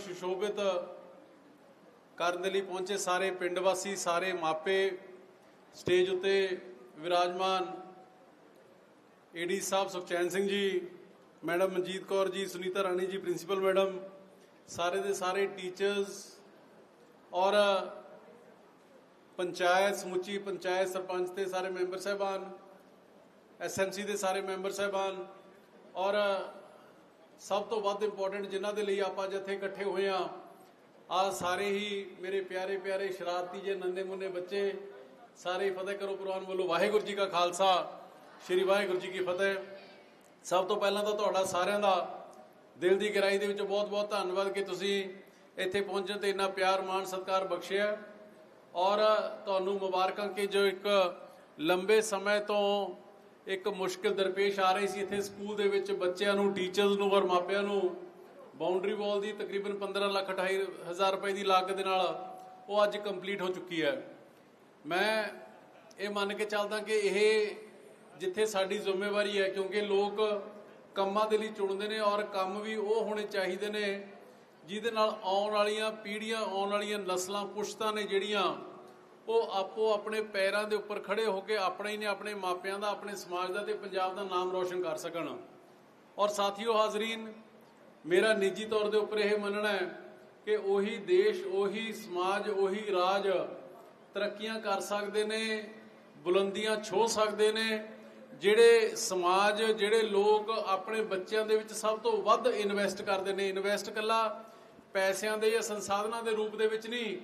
ਸੁਸ਼ੋਭਿਤ ਕਰਨ ਦੇ ਲਈ ਪਹੁੰਚੇ ਸਾਰੇ ਪਿੰਡ ਵਾਸੀ, ਸਾਰੇ ਮਾਪੇ, ਸਟੇਜ ਉੱਤੇ ਵਿਰਾਜਮਾਨ ਏਡੀ ਸਾਹਿਬ Sukhchain Singh ji, madam Manjeet Kaur ji, Sunita Rani ji, principal madam, ਸਾਰੇ ਦੇ ਸਾਰੇ ਟੀਚਰਸ ਔਰ ਪੰਚਾਇਤ ਸਮੁੱਚੀ ਪੰਚਾਇਤ ਸਰਪੰਚ ਤੇ ਸਾਰੇ ਮੈਂਬਰ ਸਾਹਿਬਾਨ ਐਸਐਮਸੀ ਦੇ ਸਾਰੇ ਮੈਂਬਰ ਸਾਹਿਬਾਨ ਔਰ ਸਭ ਤੋਂ ਵੱਧ ਇੰਪੋਰਟੈਂਟ ਜਿਨ੍ਹਾਂ ਦੇ ਲਈ ਆਪਾਂ ਜਿੱਥੇ ਇਕੱਠੇ ਹੋਏ ਆ ਆ ਸਾਰੇ ਹੀ ਮੇਰੇ ਪਿਆਰੇ ਪਿਆਰੇ ਸ਼ਰਾਰਤੀ ਜੇ ਨੰਨੇ ਮੁੰਨੇ ਬੱਚੇ, ਸਾਰੇ ਹੀ ਫਤਿਹ ਕਰੋ ਕੁਰਾਨ ਵੱਲੋਂ, ਵਾਹਿਗੁਰੂ ਜੀ ਕਾ ਖਾਲਸਾ, ਸ੍ਰੀ ਵਾਹਿਗੁਰੂ ਜੀ ਕੀ ਫਤਿਹ। ਸਭ ਤੋਂ ਪਹਿਲਾਂ ਤਾਂ ਤੁਹਾਡਾ ਸਾਰਿਆਂ ਦਾ ਦਿਲ ਦੀ ਗਹਿਰਾਈ ਦੇ ਵਿੱਚ ਬਹੁਤ-ਬਹੁਤ ਧੰਨਵਾਦ ਕਿ ਤੁਸੀਂ ਇੱਥੇ ਪਹੁੰਚੇ ਤੇ ਇੰਨਾ ਪਿਆਰ, ਮਾਣ, ਸਤਿਕਾਰ ਬਖਸ਼ਿਆ। ਔਰ ਤੁਹਾਨੂੰ ਮੁਬਾਰਕਾਂ ਕਿ ਜੋ ਇੱਕ ਲੰਬੇ ਸਮੇਂ ਤੋਂ ਇੱਕ ਮੁਸ਼ਕਿਲ ਦਰਪੇਸ਼ ਆ ਰਹੀ ਸੀ ਇੱਥੇ ਸਕੂਲ ਦੇ ਵਿੱਚ ਬੱਚਿਆਂ ਨੂੰ ਟੀਚਰਸ ਨੂੰ ਔਰ ਮਾਪਿਆਂ ਨੂੰ। ਬਾਉਂਡਰੀ ਵਾਲ ਦੀ ਤਕਰੀਬਨ 15 ਲੱਖ 28 ਹਜ਼ਾਰ ਰੁਪਏ ਦੀ ਲਾਗਤ ਦੇ ਨਾਲ ਉਹ ਅੱਜ ਕੰਪਲੀਟ ਹੋ ਚੁੱਕੀ ਹੈ। ਮੈਂ ਇਹ ਮੰਨ ਕੇ ਚੱਲਦਾ ਕਿ ਇਹ ਜਿੱਥੇ ਸਾਡੀ ਜ਼ਿੰਮੇਵਾਰੀ ਹੈ, ਕਿਉਂਕਿ ਲੋਕ ਕੰਮਾਂ ਦੇ ਲਈ ਚੁਣਦੇ ਨੇ ਔਰ ਕੰਮ ਵੀ ਉਹ ਹੋਣੇ ਚਾਹੀਦੇ ਨੇ, ਜਿਹਦੇ ਨਾਲ ਆਉਣ ਵਾਲੀਆਂ ਪੀੜ੍ਹੀਆਂ, ਆਉਣ ਵਾਲੀਆਂ ਨਸਲਾਂ ਪੁਸ਼ਤਾਂ ਨੇ ਜਿਹੜੀਆਂ ਉਹ ਆਪੋ ਆਪਣੇ ਪੈਰਾਂ ਦੇ ਉੱਪਰ ਖੜੇ ਹੋ ਕੇ ਆਪਣੇ ਹੀ ਨੇ ਆਪਣੇ ਮਾਪਿਆਂ ਦਾ, ਆਪਣੇ ਸਮਾਜ ਦਾ ਤੇ ਪੰਜਾਬ ਦਾ ਨਾਮ ਰੌਸ਼ਨ ਕਰ ਸਕਣ। ਔਰ ਸਾਥੀਓ ਹਾਜ਼ਰੀਨ, ਮੇਰਾ ਨਿੱਜੀ ਤੌਰ ਦੇ ਉੱਪਰ ਇਹ ਮੰਨਣਾ ਹੈ ਕਿ ਉਹੀ ਦੇਸ਼, ਉਹੀ ਸਮਾਜ, ਉਹੀ ਰਾਜ ਤਰੱਕੀਆਂ ਕਰ ਸਕਦੇ ਨੇ, ਬੁਲੰਦੀਆਂ ਛੋ ਸਕਦੇ ਨੇ, ਜਿਹੜੇ ਸਮਾਜ, ਜਿਹੜੇ ਲੋਕ ਆਪਣੇ ਬੱਚਿਆਂ ਦੇ ਵਿੱਚ ਸਭ ਤੋਂ ਵੱਧ ਇਨਵੈਸਟ ਕਰਦੇ ਨੇ। ਇਨਵੈਸਟ ਕੱਲਾ ਪੈਸਿਆਂ ਦੇ ਜਾਂ ਸੰਸਾਧਨਾਂ ਦੇ ਰੂਪ ਦੇ ਵਿੱਚ ਨਹੀਂ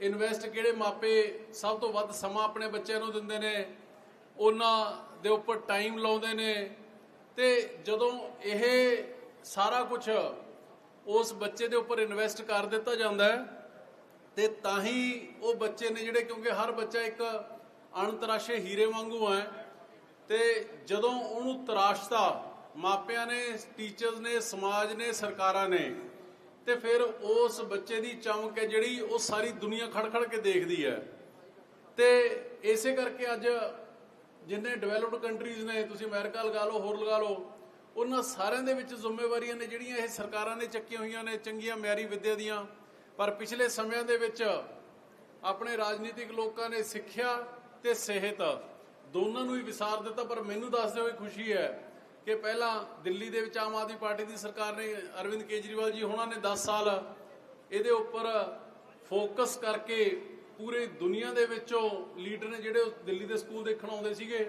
ਇਨਵੈਸਟ ਕਿਹੜੇ ਮਾਪੇ ਸਭ ਤੋਂ ਵੱਧ ਸਮਾਂ ਆਪਣੇ ਬੱਚਿਆਂ ਨੂੰ ਦਿੰਦੇ ਨੇ, ਉਹਨਾਂ ਦੇ ਉੱਪਰ ਟਾਈਮ ਲਾਉਂਦੇ ਨੇ ਤੇ ਜਦੋਂ ਇਹ ਸਾਰਾ ਕੁਝ ਉਸ ਬੱਚੇ ਦੇ ਉੱਪਰ ਇਨਵੈਸਟ ਕਰ ਦਿੱਤਾ ਜਾਂਦਾ ਹੈ, ਤੇ ਤਾਂ ਹੀ ਉਹ ਬੱਚੇ ਨੇ ਜਿਹੜੇ, ਕਿਉਂਕਿ ਹਰ ਬੱਚਾ ਇੱਕ ਅਣਤਰਾਸ਼ੇ ਹੀਰੇ ਵਾਂਗੂ ਹੈ, ਤੇ ਜਦੋਂ ਉਹਨੂੰ ਤਰਾਸ਼ਤਾ, ਮਾਪਿਆਂ ਨੇ ਟੀਚਰਸ ਨੇ, ਸਮਾਜ ਨੇ, ਸਰਕਾਰਾਂ ਨੇ ਤੇ ਫਿਰ ਉਸ ਬੱਚੇ ਦੀ ਚਮਕ ਹੈ ਜਿਹੜੀ ਉਹ ਸਾਰੀ ਦੁਨੀਆ ਖੜ-ਖੜ ਕੇ ਦੇਖਦੀ ਹੈ। ਤੇ ਇਸੇ ਕਰਕੇ ਅੱਜ ਜਿੰਨੇ ਡਿਵੈਲਪਡ ਕੰਟਰੀਜ਼ ਨੇ, ਤੁਸੀਂ ਅਮਰੀਕਾ ਲਗਾ ਲਓ, ਹੋਰ ਲਗਾ ਲਓ, ਉਹਨਾਂ ਸਾਰਿਆਂ ਦੇ ਵਿੱਚ ਜ਼ਿੰਮੇਵਾਰੀਆਂ ਨੇ ਜਿਹੜੀਆਂ ਇਹ ਸਰਕਾਰਾਂ ਨੇ ਚੱਕੀਆਂ ਹੋਈਆਂ ਨੇ, ਚੰਗੀਆਂ ਮਿਆਰੀ ਵਿੱਦਿਆ ਦੀਆਂ। ਪਰ ਪਿਛਲੇ ਸਮਿਆਂ ਦੇ ਵਿੱਚ ਆਪਣੇ ਰਾਜਨੀਤਿਕ ਲੋਕਾਂ ਨੇ ਸਿੱਖਿਆ ਤੇ ਸਿਹਤ, ਦੋਨਾਂ ਨੂੰ ਹੀ ਵਿਸਾਰ ਦਿੱਤਾ, ਪਰ ਮੈਨੂੰ ਦੱਸਦੇ ਹੋਏ ਖੁਸ਼ੀ ਹੈ ਕਿ ਪਹਿਲਾਂ ਦਿੱਲੀ ਦੇ ਵਿੱਚ ਆਮ ਆਦਮੀ ਪਾਰਟੀ ਦੀ ਸਰਕਾਰ ਨੇ ਅਰਵਿੰਦ ਕੇਜਰੀਵਾਲ ਜੀ ਉਹਨਾਂ ਨੇ 10 ਸਾਲ, ਇਹਦੇ ਉੱਪਰ ਫੋਕਸ ਕਰਕੇ ਪੂਰੇ ਦੁਨੀਆ ਦੇ ਵਿੱਚੋਂ ਲੀਡਰ ਨੇ ਜਿਹੜੇ ਉਹ ਦਿੱਲੀ ਦੇ ਸਕੂਲ ਦੇਖਣ ਆਉਂਦੇ ਸੀਗੇ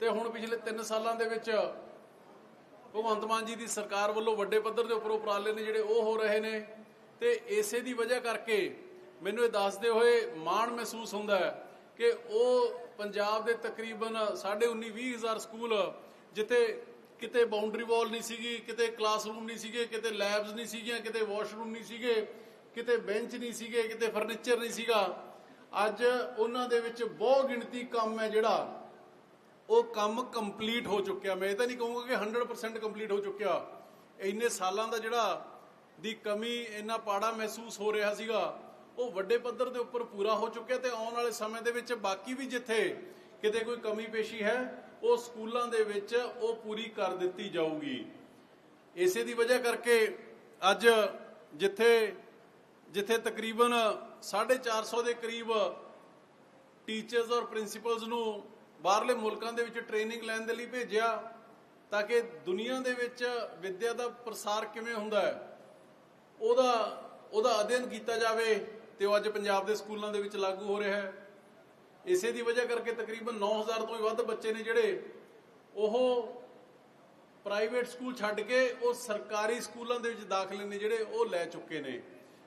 ਤੇ ਹੁਣ ਪਿਛਲੇ 3 ਸਾਲਾਂ ਦੇ ਵਿੱਚ ਭਗਵੰਤ ਮਾਨ ਜੀ ਦੀ ਸਰਕਾਰ ਵੱਲੋਂ ਵੱਡੇ ਪੱਧਰ ਦੇ ਉੱਪਰ ਉਪਰਾਲੇ ਨੇ ਜਿਹੜੇ ਉਹ ਹੋ ਰਹੇ ਨੇ ਤੇ ਇਸੇ ਦੀ ਵਜ੍ਹਾ ਕਰਕੇ ਮੈਨੂੰ ਇਹ ਦੱਸਦੇ ਹੋਏ ਮਾਣ ਮਹਿਸੂਸ ਹੁੰਦਾ ਹੈ ਕਿ ਉਹ ਪੰਜਾਬ ਦੇ ਤਕਰੀਬਨ 19.5 20000 ਸਕੂਲ ਜਿੱਥੇ ਕਿਤੇ ਬਾਉਂਡਰੀ ਵਾਲ ਨਹੀਂ ਸੀਗੀ, ਕਿਤੇ ਕਲਾਸਰੂਮ ਨਹੀਂ ਸੀਗੇ, ਕਿਤੇ ਲੈਬਸ ਨਹੀਂ ਸੀਗੀਆਂ, ਕਿਤੇ ਵਾਸ਼ਰੂਮ ਨਹੀਂ ਸੀਗੇ, ਕਿਤੇ ਬੈਂਚ ਨਹੀਂ ਸੀਗੇ, ਕਿਤੇ ਫਰਨੀਚਰ ਨਹੀਂ ਸੀਗਾ। ਅੱਜ ਉਹਨਾਂ ਦੇ ਵਿੱਚ ਬਹੁ ਗਿਣਤੀ ਕੰਮ ਹੈ ਜਿਹੜਾ, ਉਹ ਕੰਮ ਕੰਪਲੀਟ ਹੋ ਚੁੱਕਿਆ। ਮੈਂ ਇਹ ਤਾਂ ਨਹੀਂ ਕਹੂੰਗਾ ਕਿ 100% ਕੰਪਲੀਟ ਹੋ ਚੁੱਕਿਆ। ਇੰਨੇ ਸਾਲਾਂ ਦਾ ਜਿਹੜਾ ਦੀ ਕਮੀ, ਇੰਨਾ ਪਾੜਾ ਮਹਿਸੂਸ ਹੋ ਰਿਹਾ ਸੀਗਾ, ਉਹ ਵੱਡੇ ਪੱਧਰ ਦੇ ਉੱਪਰ ਪੂਰਾ ਹੋ ਚੁੱਕਿਆ ਤੇ ਆਉਣ ਵਾਲੇ ਸਮੇਂ ਦੇ ਵਿੱਚ ਬਾਕੀ ਵੀ ਜਿੱਥੇ ਕਿਤੇ ਕੋਈ ਕਮੀ ਪੇਸ਼ੀ ਹੈ ਉਹ ਸਕੂਲਾਂ ਦੇ ਵਿੱਚ ਉਹ ਪੂਰੀ ਕਰ ਦਿੱਤੀ ਜਾਊਗੀ। ਇਸੇ ਦੀ ਵਜ੍ਹਾ ਕਰਕੇ ਅੱਜ ਜਿੱਥੇ ਜਿੱਥੇ ਤਕਰੀਬਨ 450 ਦੇ ਕਰੀਬ ਟੀਚਰਸ ਔਰ ਪ੍ਰਿੰਸੀਪਲਸ ਨੂੰ ਬਾਹਰਲੇ ਮੁਲਕਾਂ ਦੇ ਵਿੱਚ ਟ੍ਰੇਨਿੰਗ ਲੈਣ ਦੇ ਲਈ ਭੇਜਿਆ ਤਾਂ ਕਿ ਦੁਨੀਆ ਦੇ ਵਿੱਚ ਵਿੱਦਿਆ ਦਾ ਪ੍ਰਸਾਰ ਕਿਵੇਂ ਹੁੰਦਾ ਹੈ, ਉਹਦਾ ਉਹਦਾ ਅਧਿਐਨ ਕੀਤਾ ਜਾਵੇ ਤੇ ਉਹ ਅੱਜ ਪੰਜਾਬ ਦੇ ਸਕੂਲਾਂ ਦੇ ਵਿੱਚ ਲਾਗੂ ਹੋ ਰਿਹਾ ਹੈ। ਇਸੇ ਦੀ ਵਜ੍ਹਾ ਕਰਕੇ ਤਕਰੀਬਨ 9000 ਤੋਂ ਵੀ ਵੱਧ ਬੱਚੇ ਨੇ ਜਿਹੜੇ ਉਹ ਪ੍ਰਾਈਵੇਟ ਸਕੂਲ ਛੱਡ ਕੇ ਉਹ ਸਰਕਾਰੀ ਸਕੂਲਾਂ ਦੇ ਵਿੱਚ ਦਾਖਲੇ ਨੇ ਜਿਹੜੇ ਉਹ ਲੈ ਚੁੱਕੇ ਨੇ।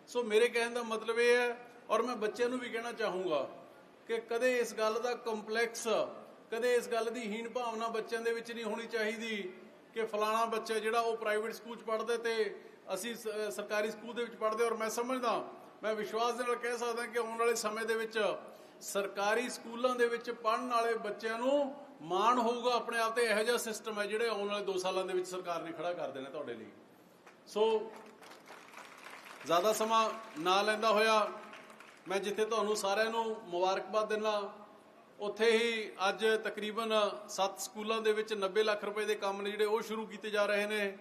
ਸੋ ਮੇਰੇ ਕਹਿਣ ਦਾ ਮਤਲਬ ਇਹ ਹੈ ਔਰ ਮੈਂ ਬੱਚਿਆਂ ਨੂੰ ਵੀ ਕਹਿਣਾ ਚਾਹੂੰਗਾ ਕਿ ਕਦੇ ਇਸ ਗੱਲ ਦਾ ਕੰਪਲੈਕਸ, ਕਦੇ ਇਸ ਗੱਲ ਦੀ ਹੀਣ ਭਾਵਨਾ ਬੱਚਿਆਂ ਦੇ ਵਿੱਚ ਨਹੀਂ ਹੋਣੀ ਚਾਹੀਦੀ ਕਿ ਫਲਾਣਾ ਬੱਚਾ ਜਿਹੜਾ ਉਹ ਪ੍ਰਾਈਵੇਟ ਸਕੂਲ 'ਚ ਪੜ੍ਹਦਾ ਤੇ ਅਸੀਂ ਸਰਕਾਰੀ ਸਕੂਲ ਦੇ ਵਿੱਚ ਪੜ੍ਹਦੇ ਔਰ ਮੈਂ ਸਮਝਦਾ, ਮੈਂ ਵਿਸ਼ਵਾਸ ਦੇ ਨਾਲ ਕਹਿ ਸਕਦਾ ਕਿ ਆਉਣ ਵਾਲੇ ਸਮੇਂ ਦੇ ਵਿੱਚ ਸਰਕਾਰੀ ਸਕੂਲਾਂ ਦੇ ਵਿੱਚ ਪੜ੍ਹਨ ਵਾਲੇ ਬੱਚਿਆਂ ਨੂੰ ਮਾਣ ਹੋਊਗਾ ਆਪਣੇ ਆਪ ਤੇ ਇਹੋ ਜਿਹਾ ਸਿਸਟਮ ਹੈ ਜਿਹੜੇ ਆਉਣ ਵਾਲੇ 2 ਸਾਲਾਂ ਦੇ ਵਿੱਚ ਸਰਕਾਰ ਨੇ ਖੜਾ ਕਰ ਦੇਣਾ ਤੁਹਾਡੇ ਲਈ। ਸੋ ਜ਼ਿਆਦਾ ਸਮਾਂ ਨਾ ਲੈਂਦਾ ਹੋਇਆ, ਮੈਂ ਜਿੱਥੇ ਤੁਹਾਨੂੰ ਸਾਰਿਆਂ ਨੂੰ ਮੁਬਾਰਕਬਾਦ ਦਿੰਦਾ, ਉੱਥੇ ਹੀ ਅੱਜ ਤਕਰੀਬਨ 7 ਸਕੂਲਾਂ ਦੇ ਵਿੱਚ 90 ਲੱਖ ਰੁਪਏ ਦੇ ਕੰਮ ਨੇ ਜਿਹੜੇ ਉਹ ਸ਼ੁਰੂ ਕੀਤੇ ਜਾ ਰਹੇ ਨੇ।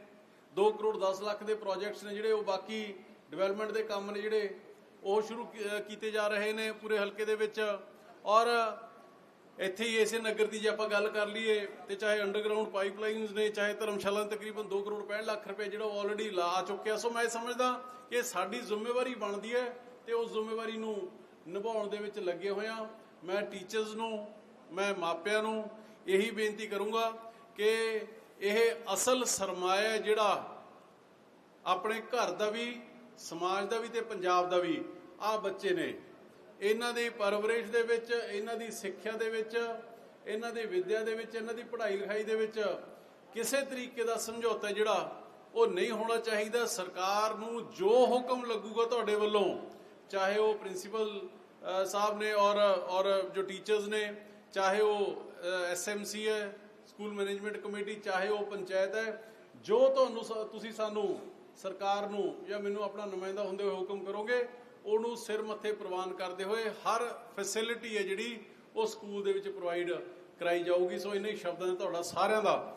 2 ਕਰੋੜ 10 ਲੱਖ ਦੇ ਪ੍ਰੋਜੈਕਟਸ ਨੇ ਜਿਹੜੇ ਉਹ ਬਾਕੀ ਡਿਵੈਲਪਮੈਂਟ ਦੇ ਕੰਮ ਨੇ ਜਿਹੜੇ ਉਹ ਸ਼ੁਰੂ ਕੀ- ਕੀਤੇ ਜਾ ਰਹੇ ਨੇ ਪੂਰੇ ਹਲਕੇ ਦੇ ਵਿੱਚ। ਔਰ ਇੱਥੇ ਹੀ ਇਸੇ ਨਗਰ ਦੀ ਜੇ ਆਪਾਂ ਗੱਲ ਕਰ ਲਈਏ ਤੇ ਚਾਹੇ ਅੰਡਰਗਰਾਉਂਡ ਪਾਈਪਲਾਈਨਸ ਨੇ, ਚਾਹੇ ਧਰਮਸ਼ਾਲਾ ਤਕਰੀਬਨ 2 ਕਰੋੜ 65 ਲੱਖ ਰੁਪਏ ਜਿਹੜਾ ਆਲਰੇਡੀ ਲਾ ਚੁੱਕਿਆ। ਸੋ ਮੈਂ ਸਮਝਦਾ ਕਿ ਸਾਡੀ ਜ਼ਿੰਮੇਵਾਰੀ ਬਣਦੀ ਹੈ ਤੇ ਉਸ ਜ਼ਿੰਮੇਵਾਰੀ ਨੂੰ ਨਿਭਾਉਣ ਦੇ ਵਿੱਚ ਲੱਗੇ ਹੋਏ ਆ ਮੈਂ ਟੀਚਰਸ ਨੂੰ, ਮੈਂ ਮਾਪਿਆਂ ਨੂੰ ਇਹੀ ਬੇਨਤੀ ਕਰੂੰਗਾ ਕਿ ਇਹ ਅਸਲ ਸਰਮਾਇਆ ਜਿਹੜਾ ਆਪਣੇ ਘਰ ਦਾ ਵੀ ਸਮਾਜ ਦਾ ਵੀ ਤੇ ਪੰਜਾਬ ਦਾ ਵੀ ਆ ਬੱਚੇ ਨੇ। ਇਹਨਾਂ ਦੀ ਪਰਵਰਿਸ਼ ਦੇ ਵਿੱਚ, ਇਹਨਾਂ ਦੀ ਸਿੱਖਿਆ ਦੇ ਵਿੱਚ, ਇਹਨਾਂ ਦੀ ਵਿੱਦਿਆ ਦੇ ਵਿੱਚ, ਇਹਨਾਂ ਦੀ ਪੜ੍ਹਾਈ ਲਿਖਾਈ ਦੇ ਵਿੱਚ ਕਿਸੇ ਤਰੀਕੇ ਦਾ ਸਮਝੌਤਾ ਜਿਹੜਾ ਉਹ ਨਹੀਂ ਹੋਣਾ ਚਾਹੀਦਾ। ਸਰਕਾਰ ਨੂੰ ਜੋ ਹੁਕਮ ਲੱਗੂਗਾ ਤੁਹਾਡੇ ਵੱਲੋਂ, ਚਾਹੇ ਉਹ ਪ੍ਰਿੰਸੀਪਲ ਸਾਹਿਬ ਨੇ ਔਰ ਔਰ ਜੋ ਟੀਚਰਸ ਨੇ, ਚਾਹੇ ਉਹ ਐਸਐਮਸੀ ਹੈ, ਸਕੂਲ ਮੈਨੇਜਮੈਂਟ ਕਮੇਟੀ, ਚਾਹੇ ਉਹ ਪੰਚਾਇਤ ਹੈ, ਜੋ ਤੁਹਾਨੂੰ ਤੁਸੀਂ ਸਾਨੂੰ ਸਰਕਾਰ ਨੂੰ ਜਾਂ ਮੈਨੂੰ ਆਪਣਾ ਨੁਮਾਇੰਦਾ ਹੁੰਦੇ ਹੋਏ ਹੁਕਮ ਕਰੋਗੇ, ਉਹਨੂੰ ਸਿਰ ਮੱਥੇ ਪ੍ਰਵਾਨ ਕਰਦੇ ਹੋਏ ਹਰ ਫੈਸਿਲਿਟੀ ਹੈ ਜਿਹੜੀ ਉਹ ਸਕੂਲ ਦੇ ਵਿੱਚ ਪ੍ਰੋਵਾਈਡ ਕਰਾਈ ਜਾਊਗੀ। ਸੋ ਇਹਨਾਂ ਹੀ ਸ਼ਬਦਾਂ 'ਚ ਤੁਹਾਡਾ ਸਾਰਿਆਂ ਦਾ।